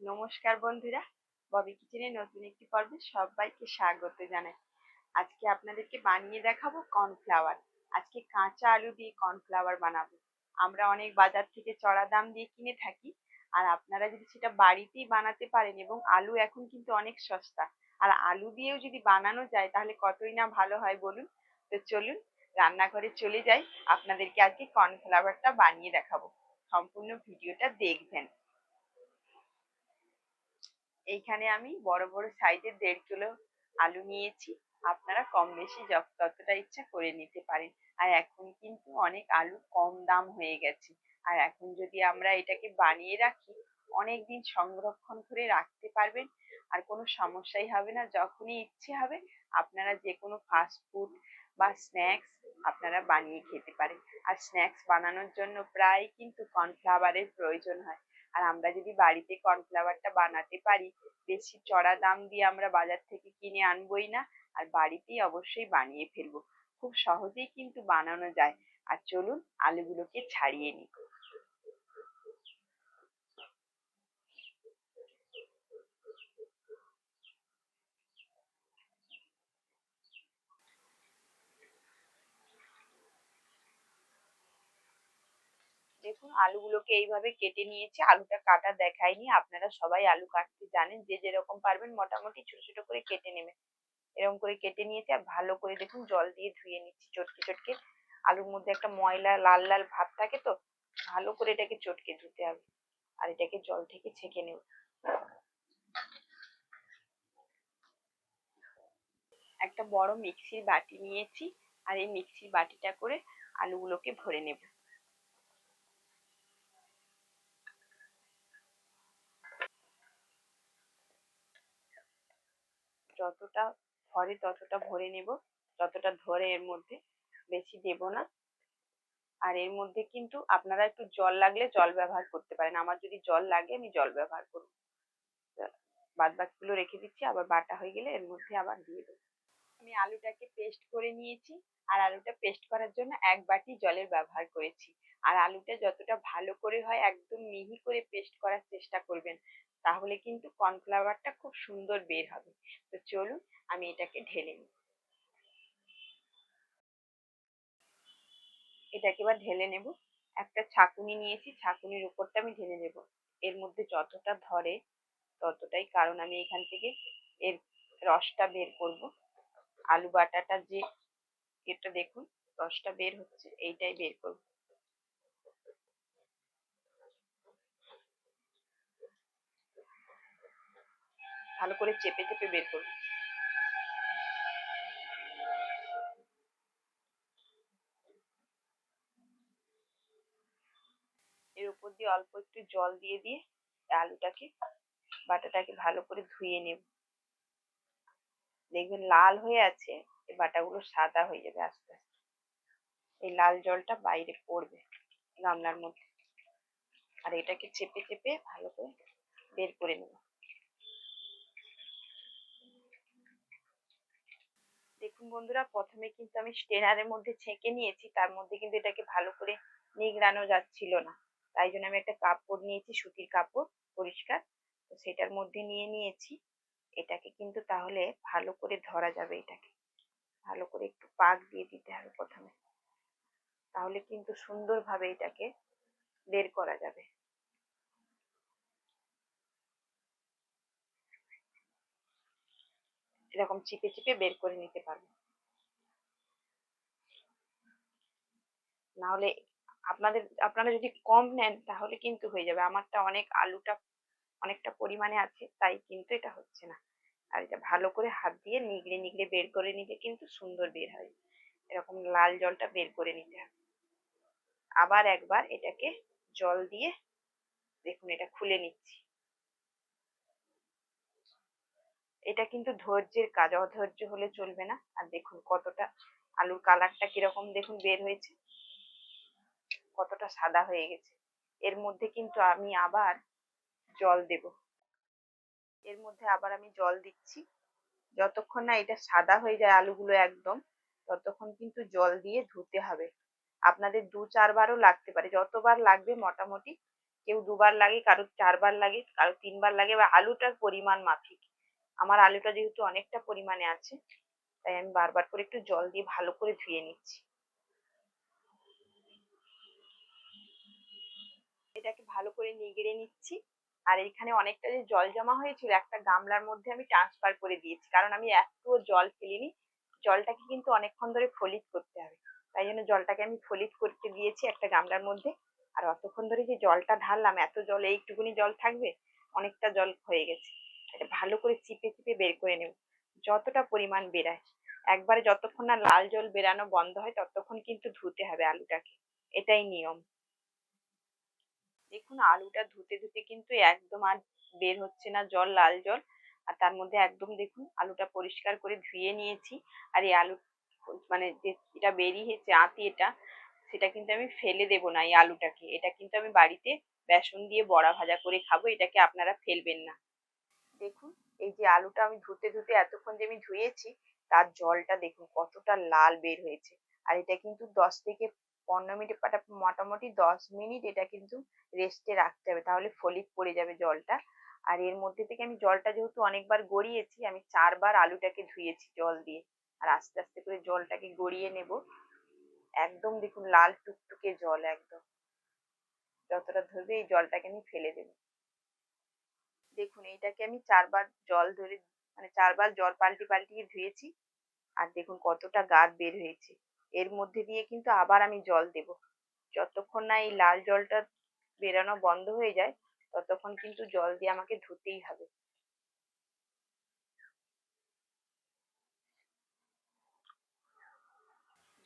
নমস্কার বন্ধুরা, ববি কিচেনের নতুন একটি পর্বে সবাইকে স্বাগত জানাই। আজকে আপনাদেরকে বানিয়ে দেখাবো কর্নফ্লাওয়ার। আজকে কাঁচা আলু দিয়ে কর্নফ্লাওয়ার বানাবো। আমরা অনেক বাজার থেকে চড়া দাম দিয়ে কিনে থাকি, আর আপনারা যদি সেটা বাড়িতেই বানাতে পারেন এবং আলু এখন কিন্তু অনেক সস্তা, আর আলু দিয়েও যদি বানানো যায় তাহলে কতই না ভালো হয় বলুন? তো চলুন, রান্নাঘরে চলে যাই। আপনাদেরকে আজকে কর্নফ্লাওয়ারটা বানিয়ে দেখাবো। সম্পূর্ণ ভিডিওটা দেখবেন। এইখানে আমি বড় বড় সাইজের দেড় কিলো আলু নিয়েছি। আপনারা কম বেশি যতটা ইচ্ছা করে নিতে পারেন। আর এখন কিন্তু অনেক আলু কম দাম হয়ে গেছে। আর এখন যদি আমরা এটাকে বানিয়ে রাখি অনেক দিন সংরক্ষণ করে রাখতে পারবেন। আর কোনো সমস্যাই হবে না, যখনই ইচ্ছে হবে, আপনারা যে কোনো ফাস্ট ফুড বা স্ন্যাক্স আপনারা বানিয়ে খেতে পারেন। আর স্ন্যাক্স বানানোর জন্য প্রায় কিন্তু কর্নফ্লাওয়ারের প্রয়োজন হয়। আর আমরা যদি বাড়িতে কর্নফ্লাওয়ারটা বানাতে পারি, বেশি চড়া দাম দিয়ে আমরা বাজার থেকে কিনে আনবোই না, আর বাড়িতেই অবশ্যই বানিয়ে ফেলব। খুব সহজেই কিন্তু বানানো যায়। আর চলুন আলুগুলোকে ছাড়িয়ে নিই। দেখুন, আলুগুলোকে এইভাবে কেটে নিয়েছি। আলুটা কাটা দেখায়নি। আপনারা সবাই আলু কাটতে জানেন যে যেরকম পারবেন মোটামুটি ছোট ছোট করে কেটে নেবেন। এরকম করে কেটে নিয়েছি আর ভালো করে দেখুন জল দিয়ে ধুয়ে নিচ্ছি চটকে চটকে। আলুর মধ্যে একটা ময়লা, লাল লাল ভাব থাকে তো, ভালো করে এটাকে চটকে ধুতে হবে। আর এটাকে জল থেকে ছেঁকে নেব। একটা বড় মিক্সির বাটি নিয়েছি। আর এই মিক্সির বাটিটা করে আলুগুলোকে ভরে নেব। যতটা ধরে ততটা ভরে নেব। যতটা ধরে এর মধ্যে বেশি দেব না। আর এর মধ্যে কিন্তু আপনারা একটু জল লাগলে জল ব্যবহার করতে পারেন। আমার যদি জল লাগে, আমি জল ব্যবহার করব। বাদ বাকিগুলো রেখে দিচ্ছি, আবার বাটা হয়ে গেলে এর মধ্যে আবার দিয়ে দেবো। আমি আলুটাকে পেস্ট করে নিয়েছি। আর আলুটা পেস্ট করার জন্য এক বাটি জলের ব্যবহার করেছি। আর আলুটা যতটা ভালো করে হয়, একদম মিহি করে পেস্ট করার চেষ্টা করবেন। তাহলে কিন্তু কর্নফ্লাওয়ারটা খুব সুন্দর বের হবে। তো চলুন আমি এটাকে ঢেলে নিই। এটাকে এবার ঢেলে নেব। একটা ছাকুনি নিয়েছি, ছাকুনির উপরটা আমি ঢেলে নেব। এর মধ্যে যতটা ধরে ততটাই, কারণ আমি এখান থেকে এর রসটা বের করব। আলু বাটাটা যে, এটা দেখুন, রসটা বের হচ্ছে, এইটাই বের করব। ভালো করে চেপে চেপে বের করব। এর উপর দিয়ে অল্প একটু জল দিয়ে দিয়ে আলুটাকে, বাটাটাকে ভালো করে ধুয়ে নেব। দেখবেন লাল হয়ে আছে, এই বাটাগুলো সাদা হয়ে যাবে আস্তে আস্তে। এই লাল জলটা বাইরে পড়বে গামলার মধ্যে। আর এটাকে চেপে চেপে ভালো করে বের করে নেব। বন্ধুরা প্রথমে কিন্তু আমি স্টেনারের মধ্যে ছেঁকে নিয়েছি, তার মধ্যে কিন্তু এটাকে ভালো করে নিগড়ানো যাচ্ছিল না। তাই জন্য আমি একটা কাপড় নিয়েছি, সুতির কাপড়, পরিষ্কার। তো সেটার মধ্যে নিয়ে নিয়েছি। এটাকে কিন্তু তাহলে ভালো করে ধরা যাবে এটাকে। ভালো করে একটু পাক দিয়ে দিতে হবে প্রথমে। তাহলে কিন্তু সুন্দরভাবে এটাকে বের করা যাবে। এরকম চিপে চিপে বের করে নিতে পারব। নাহলে আপনাদের, আপনারা যদি কম নেন, তাহলে কিন্তু হয়ে যাবে। আমারটা অনেক আলুটা অনেকটা পরিমাণে আছে, তাই কিন্তু এটা হচ্ছে না। আর এটা ভালো করে হাত দিয়ে নিগড়ে নিগড়ে বের করে নিলে কিন্তু সুন্দর বের হয়। এরকম লাল জলটা বের করে নিতে হবে। আবার একবার এটাকে জল দিয়ে দেখুন, এটা খুলে নিচ্ছি। এটা কিন্তু ধৈর্যের কাজ, অধৈর্য হলে চলবে না। আর দেখুন কতটা আলুর কালারটা কীরকম দেখুন বের হয়েছে। কতটা সাদা হয়ে গেছে। এর মধ্যে কিন্তু আমি আবার জল দেব। এর মধ্যে আবার আমি জল দিচ্ছি। যতক্ষণ না এটা সাদা হয়ে যায় আলুগুলো একদম, ততক্ষণ কিন্তু জল দিয়ে ধুতে হবে। আপনাদের দু চারবারও লাগতে পারে। যতবার লাগবে মোটামুটি, কেউ দুবার লাগে কারও চারবার লাগে কারও তিনবার লাগে, বা আলুটার পরিমাণ মাফিক। আমার আলুটা যেহেতু অনেকটা পরিমাণে আছে, তাই আমি বারবার করে একটু জল দিয়ে ভালো করে ধুয়ে নিচ্ছি। এটাকে ভালো করে নিগড়ে নিচ্ছি, আর এখানে অনেকটা যে জল জমা হয়েছিল একটা গামলার মধ্যে আমি ট্রান্সফার করে দিয়েছি, কারণ আমি এত জল ফেলিনি, জলটাকে কিন্তু অনেকক্ষণ ধরে ফলিত করতে হবে। তাই জন্য জলটাকে আমি ফলিত করতে দিয়েছি একটা গামলার মধ্যে, আর অতক্ষণ ধরে যে জলটা ঢাললাম, এত জল এইটুকুনি জল থাকবে, অনেকটা জল হয়ে গেছে। এটা ভালো করে চিপে চিপে বের করে নেব। যতটা পরিমাণ বেরায়। একবারে যতক্ষণ না লাল জল বেরানো বন্ধ হয়, ততক্ষণ কিন্তু ধুতে হবে আলুটাকে। এটাই নিয়ম। দেখুন, আলুটা ধুতে ধুতে কিন্তু একদম আর বের হচ্ছে না জল, লাল জল। আর তার মধ্যে একদম দেখুন, আলুটা পরিষ্কার করে ধুয়ে নিয়েছি। আর এই আলু মানে যে এটা বেরিয়েছে আঁতি এটা, সেটা কিন্তু আমি ফেলে দেব না এই আলুটাকে। এটা কিন্তু আমি বাড়িতে বেসন দিয়ে বড়া ভাজা করে খাব, এটাকে আপনারা ফেলবেন না। দেখুন, এই যে আলুটা আমি ধুতে ধুতে এতক্ষণ যে আমি ধুয়েছি, তার জলটা দেখুন কতটা লাল বের হয়েছে। আর এটা কিন্তু দশ থেকে পনেরো মিনিট মোটামুটি দশ মিনিট এটা কিন্তু রেস্টে রাখতে হবে, তাহলে ফলিত পড়ে যাবে জলটা। আর এর মধ্যে থেকে আমি জলটা যেহেতু অনেকবার গড়িয়েছি, আমি চারবার আলুটাকে ধুয়েছি জল দিয়ে। আর আস্তে আস্তে করে জলটাকে গড়িয়ে নেব। একদম দেখুন লাল টুকটুকে জল একদম। যতটা ধরবে এই জলটাকে আমি ফেলে দেব। দেখুন, এইটাকে আমি চারবার জল ধরে মানে চারবার জল পাল্টি পাল্টিয়ে ধুয়েছি। আর দেখুন কতটা গাদ বের হয়েছে। এর মধ্যে দিয়ে কিন্তু আবার আমি জল দেব। যতক্ষণ না এই লাল জলটা বেরানো বন্ধ হয়ে যায়, ততক্ষণ কিন্তু জল দিয়ে আমাকে ধুতেই হবে।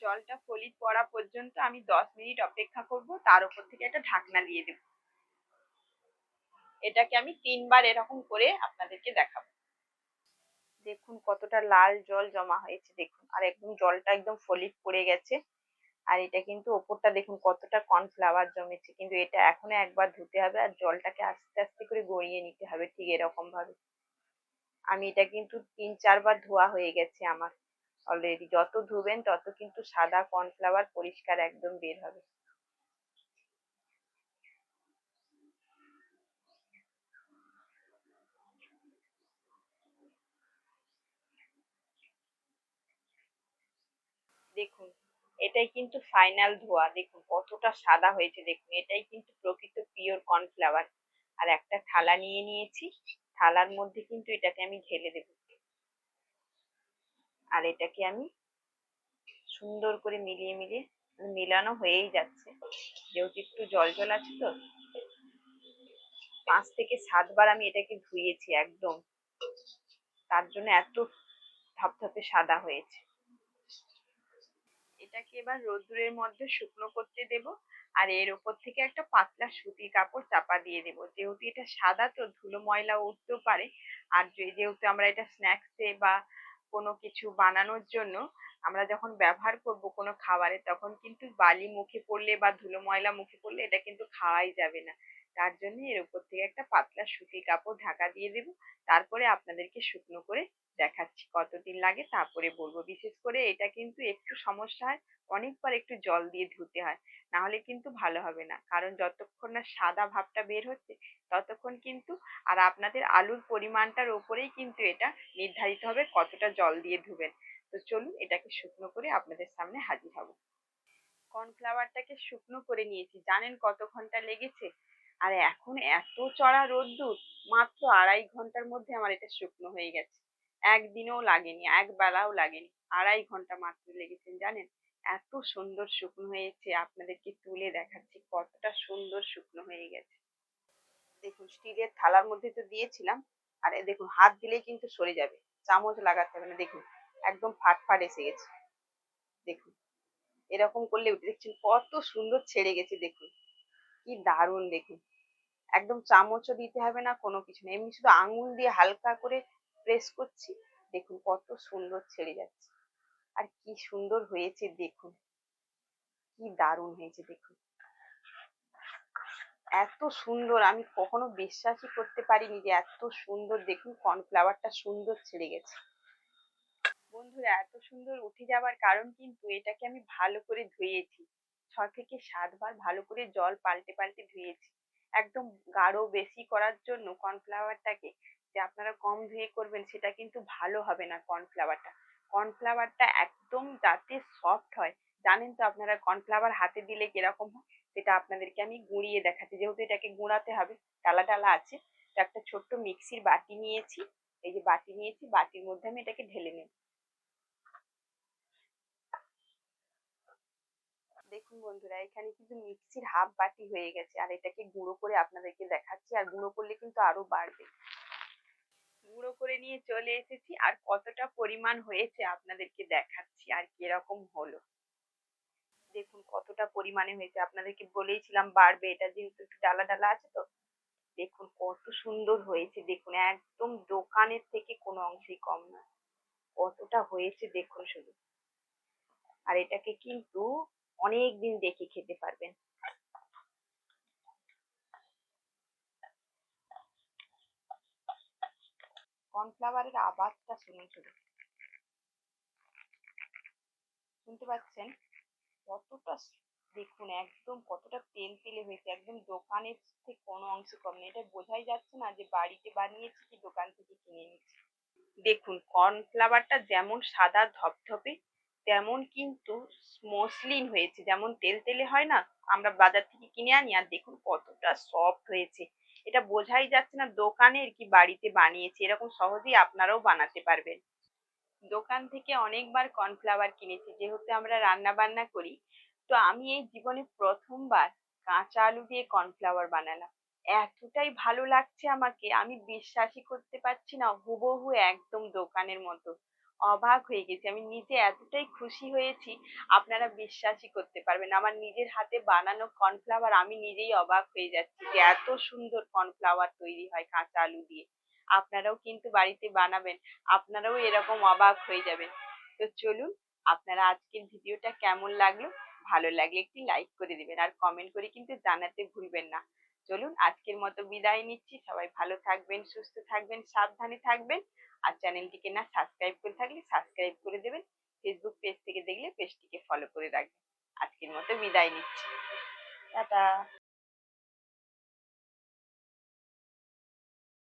জলটা ফলিত পড়া পর্যন্ত আমি দশ মিনিট অপেক্ষা করব। তার উপর থেকে একটা ঢাকনা দিয়ে দেব। এটাকে আমি তিনবার এরকম করে আপনাদেরকে দেখাবো। দেখুন কতটা লাল জল জমা হয়েছে, দেখুন। আর একদম জলটা একদম ফলিত পড়ে গেছে। আর এটা কিন্তু ওপরটা দেখুন কতটা কর্নফ্লাওয়ার জমেছে। কিন্তু এটা এখনও একবার ধুতে হবে আর জলটাকে আস্তে আস্তে করে গড়িয়ে নিতে হবে ঠিক এরকম ভাবে আমি এটা কিন্তু তিন চারবার ধোয়া হয়ে গেছে আমার। অলরেডি যত ধুবেন তত কিন্তু সাদা কর্নফ্লাওয়ার পরিষ্কার একদম বের হবে। দেখুন, এটাই কিন্তু ফাইনাল ধোয়া। দেখুন, কতটা সাদা হয়েছে, দেখুন, এটাই কিন্তু প্রকৃত পিওর কর্নফ্লাওয়ার আর একটা থালা নিয়ে নিয়েছি, থালার মধ্যে কিন্তু এটাকে আমি ঢেলে দেব। আর এটাকে আমি সুন্দর করে মিলিয়ে মিলিয়ে মিলানো হয়েই যাচ্ছে। যেহেতু একটু জল জল আছে তো, পাঁচ থেকে সাতবার আমি এটাকে ধুয়েছি একদম। তার জন্য এত ধপধপে সাদা হয়েছে। এটাকে এবার রোদ্দুরের মধ্যে শুকনো করতে দেব। আর এর উপর থেকে একটা পাতলা সুতির কাপড় চাপা দিয়ে দেব। যেহেতু এটা সাদা, তো ধুলো ময়লা উঠতেও পারে। আর যেহেতু আমরা এটা স্ন্যাক্সে বা কোনো কিছু বানানোর জন্য আমরা যখন ব্যবহার করব কোনো খাবারে, তখন কিন্তু বালি মুখে পড়লে বা ধুলো ময়লা মুখে পড়লে এটা কিন্তু খাওয়াই যাবে না। তার জন্য এর উপর থেকে একটা পাতলা সুতির কাপড় ঢাকা দিয়ে দেব। তারপরে আপনাদেরকে শুকনো করে দেখাচ্ছি কতদিন লাগে, তারপরে বলব। বিশেষ করে এটা কিন্তু একটু সমস্যা হয় অনেকবার একটু জল দিয়ে ধুতে হয় না হলে কিন্তু ভালো হবে না। কারণ যতক্ষণ না সাদা ভাবটা বের হচ্ছে, ততক্ষণ কিন্তু আর আপনাদের আলুর পরিমাণটার উপরেই কিন্তু এটা নির্ধারিত হবে কতটা জল দিয়ে ধুবেন। তো চলুন এটাকে শুকনো করে আপনাদের সামনে হাজির হব। কর্নফ্লাওয়ারটাকে শুকনো করে নিয়েছি। জানেন কত ঘণ্টা লেগেছে? আর এখন এত চড়া রোদ্দুর, মাত্র আড়াই ঘণ্টার মধ্যে আমার এটা শুকনো হয়ে গেছে। একদিনও লাগেনি, এক বেলাও লাগেনি। আড়াই ঘণ্টা মাত্র লেগেছেন, জানেন? এত সুন্দর শুকনো হয়েছে, আপনাদেরকে তুলে দেখাচ্ছি, কতটা সুন্দর শুকনো হয়ে গেছে। দেখুন, স্টিলের থালার মধ্যে তো দিয়েছিলাম, আর দেখুন, হাত দিলেই কিন্তু সরে যাবে, চামচ লাগাতে হবে না। দেখুন, একদম ফাট ফাট এসে গেছে। দেখুন, এরকম করলে উঠে, দেখছেন কত সুন্দর ছেড়ে গেছে, দেখুন। কি দারুণ, দেখুন। একদম চামচও দিতে হবে না, কোনো কিছু না। এমনি শুধু আঙুল দিয়ে হালকা করে প্রেস করছি। দেখুন, কত সুন্দর ছেড়ে যাচ্ছে। আর কি সুন্দর হয়েছে, দেখুন। কি দারুণ হয়েছে, দেখুন। এত সুন্দর, আমি কখনো বিশ্বাসই করতে পারিনি যে এত সুন্দর, দেখুন, কর্নফ্লাওয়ারটা সুন্দর ছেড়ে গেছে। বন্ধুরা, এত সুন্দর উঠে যাওয়ার কারণ কিন্তু এটাকে আমি ভালো করে ধুয়েছি। ছ থেকে সাতবার ভালো করে জল পাল্টে পাল্টে ধুয়েছি। একদম গাঢ় বেশি করার জন্য কর্নফ্লাওয়ারটাকে যে আপনারা কম ধুয়ে করবেন, সেটা কিন্তু ভালো হবে না কর্নফ্লাওয়ারটা কর্নফ্লাওয়ারটা একদম যাতে সফট হয়। জানেন তো আপনারা কর্নফ্লাওয়ার হাতে দিলে কীরকম হয়? সেটা আপনাদেরকে আমি গুঁড়িয়ে দেখাচ্ছি। যেহেতু এটাকে গুঁড়াতে হবে ডালা ডালা আছে, তো একটা ছোট্ট মিক্সির বাটি নিয়েছি। এই যে বাটি নিয়েছি, বাটির মধ্যে আমি এটাকে ঢেলে নেব। দেখুন বন্ধুরা, এখানে কিন্তু মিক্সির হাফ বাটি হয়ে গেছে। আর এটাকে গুঁড়ো করে আপনাদেরকে দেখাচ্ছি। আর গুঁড়ো করলে কিন্তু আরও বাড়বে। গুঁড়ো করে নিয়ে চলে এসেছি। আর কতটা পরিমাণ হয়েছে আপনাদেরকে দেখাচ্ছি আর কীরকম হলো। দেখুন কতটা পরিমাণে হয়েছে। আপনাদেরকে বলেইছিলাম বাড়বে, এটা যেহেতু একটু ডালা ডালা আছে তো। দেখুন কত সুন্দর হয়েছে। দেখুন একদম দোকানের থেকে কোনো অংশেই কম না। কতটা হয়েছে দেখুন শুধু। আর এটাকে কিন্তু অনেক দিন রেখে খেতে পারবেন। কর্নফ্লাওয়ারের আওয়াজটা শুনুন শুধু। শুনতে পাচ্ছেন? কতটা দেখুন, একদম কতটা তেল তেলে হয়েছে, একদম দোকানের থেকে কোনো অংশ কম নেই। এটা বোঝাই যাচ্ছে না যে বাড়িতে বানিয়েছি কি দোকান থেকে কিনে এনেছি। দেখুন, কর্নফ্লাওয়ারটা যেমন সাদা ধপধপে, তেমন কিন্তু মসৃণ হয়েছে। যেমন তেল তেলে হয় না, আমরা বাজার থেকে কিনে আনি, আর দেখুন কতটা সফট হয়েছে। এটা বোঝাই যাচ্ছে না দোকানের কি বাড়িতে বানিয়েছি, এরকম সহজেই আপনারাও বানাতে পারবেন। দোকান থেকে অনেকবার কর্নফ্লাওয়ার কিনেছি, যেহেতু আমরা রান্না বান্না করি, তো আমি এই জীবনে প্রথমবার কাঁচা আলু দিয়ে কর্নফ্লাওয়ার বানালাম। এতটাই ভালো লাগছে আমাকে, আমি বিশ্বাসই করতে পারছি না, হুবহু একদম দোকানের মতো। অবাক হয়ে গেছি। আমি নিজে এতটাই খুশি হয়েছি, আপনারা বিশ্বাসই করতে পারবেন। আমার নিজের হাতে বানানো কর্নফ্লাওয়ার আমি নিজেই অবাক হয়ে যাচ্ছি যে এত সুন্দর কর্নফ্লাওয়ার তৈরি হয় কাঁচা আলু দিয়ে। আপনারাও কিন্তু বাড়িতে বানাবেন, আপনারাও এরকম অবাক হয়ে যাবেন। তো চলুন, আপনারা আজকের ভিডিওটা কেমন লাগল? ভালো লাগলে একটি লাইক করে দিবেন। আর কমেন্ট করে কিন্তু জানাতে ভুলবেন না। চলুন আজকের মতো বিদায় নিচ্ছি। সবাই ভালো থাকবেন, সুস্থ থাকবেন, সাবধানে থাকবেন। আর চ্যানেলটিকে না সাবস্ক্রাইব করে থাকলে সাবস্ক্রাইব করে দেবেন। ফেসবুক পেজ থেকে দেখলে পেজটিকে ফলো করে রাখবেন। আজকের মতো বিদায় নিচ্ছি। টাটা।